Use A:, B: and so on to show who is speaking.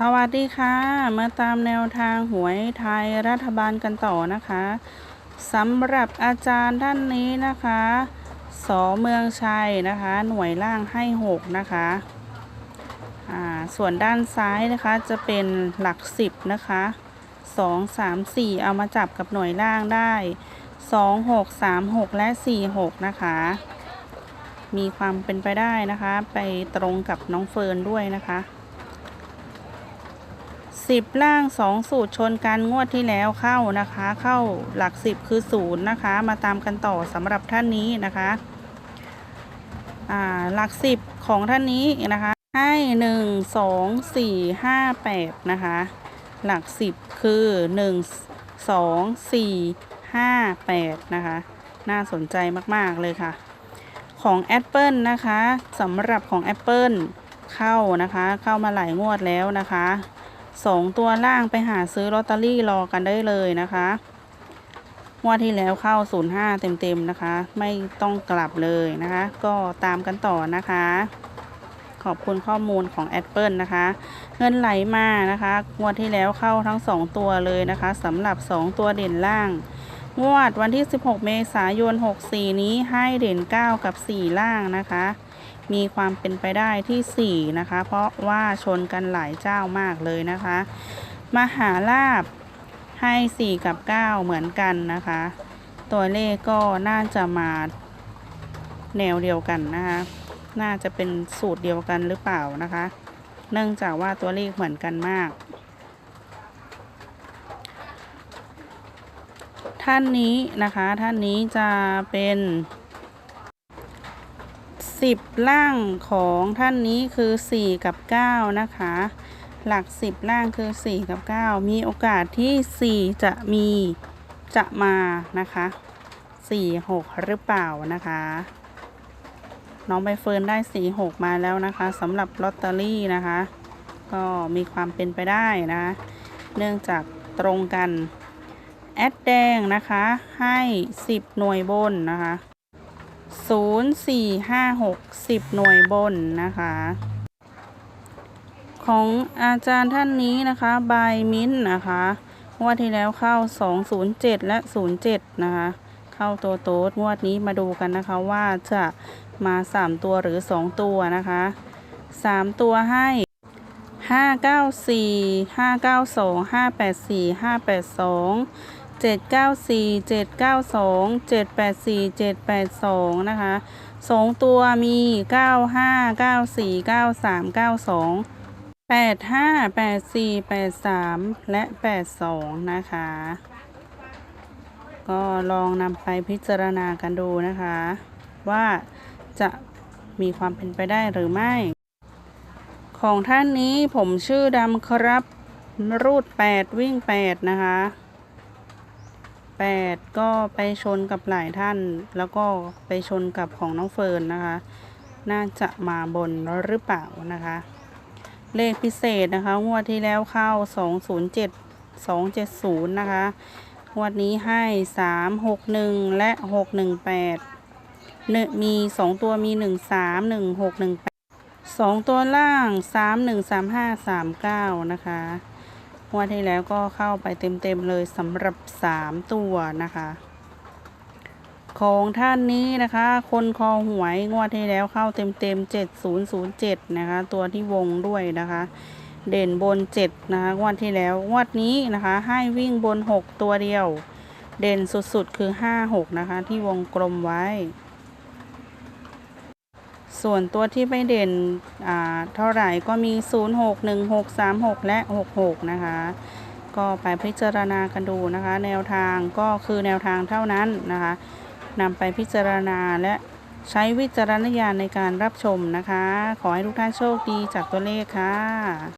A: สวัสดีค่ะ มาตามแนวทางหวยไทยรัฐบาลกันต่อนะคะสำหรับอาจารย์ท่านนี้นะคะสอเมืองชัยนะคะ หน่วยล่างให้ 6 นะคะอ่าส่วนด้านซ้ายนะคะจะเป็นหลัก 10 นะคะ 2 3 4 เอามาจับกับหน่วยล่างได้ 2 6 3 6 และ 4 6 นะคะ มีความเป็นไปได้นะคะ ไปตรงกับน้องเฟิร์นด้วยนะคะ สิบล่างสองสูตรชนกันงวดที่แล้วเข้านะคะ เข้าหลักสิบคือศูนย์นะคะ มาตามกันต่อสำหรับท่านนี้นะคะอ่าหลักสิบของท่านนี้นะคะ ให้หนึ่งสองสี่ห้าแปดนะคะ หลักสิบคือหนึ่งสองสี่ห้าแปดนะคะ น่าสนใจมาก ๆ เลยค่ะ ของ Apple นะคะสำหรับของ Apple เข้านะคะ เข้ามาหลายงวดแล้วนะคะ สองตัวล่างไปหาซื้อลอตเตอรี่รอกันได้เลยนะคะงวดที่แล้วเข้า 05 เต็มๆนะคะ ไม่ต้องกลับเลยนะคะ ก็ตามกันต่อนะคะ ขอบคุณข้อมูลของ Apple นะคะ เงินไหลมานะคะ งวดที่แล้วเข้าทั้ง 2 ตัวเลยนะคะสำหรับ 2 ตัวเด่นล่าง งวดวันที่ 16 เมษายน 64 นี้ให้เด่น 9 กับ 4 ล่างนะคะ มีความเป็นไปได้ที่ 4 นะคะ เพราะว่าชนกันหลายเจ้ามากเลยนะคะ มหาลาบให้ 4 กับ 9 เหมือนกันนะคะ ตัวเลขก็น่าจะมาแนวเดียวกันนะคะ น่าจะเป็นสูตรเดียวกันหรือเปล่านะคะ เนื่องจากว่าตัวเลขเหมือนกันมาก ท่านนี้นะคะ ท่านนี้จะเป็น สิบล่างของท่านนี้คือ4กับ9นะคะ หลัก10ล่างคือ4กับ9มีโอกาสที่4จะมีจะมานะคะ4 6หรือเปล่านะคะ น้องใบเฟิร์นได้4 6มาแล้วนะคะสำหรับลอตเตอรี่นะคะ ก็มีความเป็นไปได้นะ เนื่องจากตรงกัน แอดแดงนะคะให้ 10 หน่วยบนนะคะ 0 4 5 6 10หน่วยบนนะคะ ของอาจารย์ท่านนี้นะคะบายมิ้นนะคะงวดที่แล้วเข้า207และ07นะคะเข้าตัวโต๊ดงวดนี้มาดูกันนะคะว่าจะมา3ตัวหรือ2ตัวนะคะ3ตัวให้5 9 4 5 9 2 5 8 4 5 8 2 7 9 4 7 9 2 7 8 4 7 8 2นะคะสอง 794 792 784 782 นะคะ 2 ตัวมี 9 5 9 4 9 3 9 2 8 5 8 4 8 3 และ 8 2 นะคะ ก็ลองนำไปพิจารณากันดูนะคะ ว่าจะมีความเป็นไปได้หรือไม่ ของท่านนี้ผมชื่อดำครับ รูด 8 วิ่ง 8 นะคะ 8 ก็ไปชนกับหลายท่าน แล้วก็ไปชนกับของน้องเฟิร์นนะคะ น่าจะมาบนหรือเปล่านะคะ เลขพิเศษนะคะ งวดที่แล้วเข้า 207 270 นะคะ งวดนี้ให้ 361 และ 618เนมี 2 ตัวมี 13 1618 2 ตัวล่าง 313539 นะคะ งวดที่แล้วก็เข้าไปเต็มๆเลยสำหรับ 3 ตัวนะคะ ของท่านนี้นะคะ คนคอหวยงวดที่แล้วเข้าเต็มๆ7007นะคะ ตัวที่วงด้วยนะคะ เด่นบน 7 นะคะงวดที่แล้วงวดนี้นะคะ ให้วิ่งบน 6 ตัวเดียว เด่นสุดๆคือ 5-6 นะคะ ที่วงกลมไว้ ส่วนตัวที่ไม่เด่นอ่าเท่าไหร่ก็มี 0 6 1 6 3 6 และ 66 นะคะ ก็ไปพิจารณากันดูนะคะ แนวทางก็คือแนวทางเท่านั้นนะคะนำไปพิจารณาและใช้วิจารณญาณในการรับชมนะคะ ขอให้ทุกท่านโชคดีจากตัวเลขค่ะ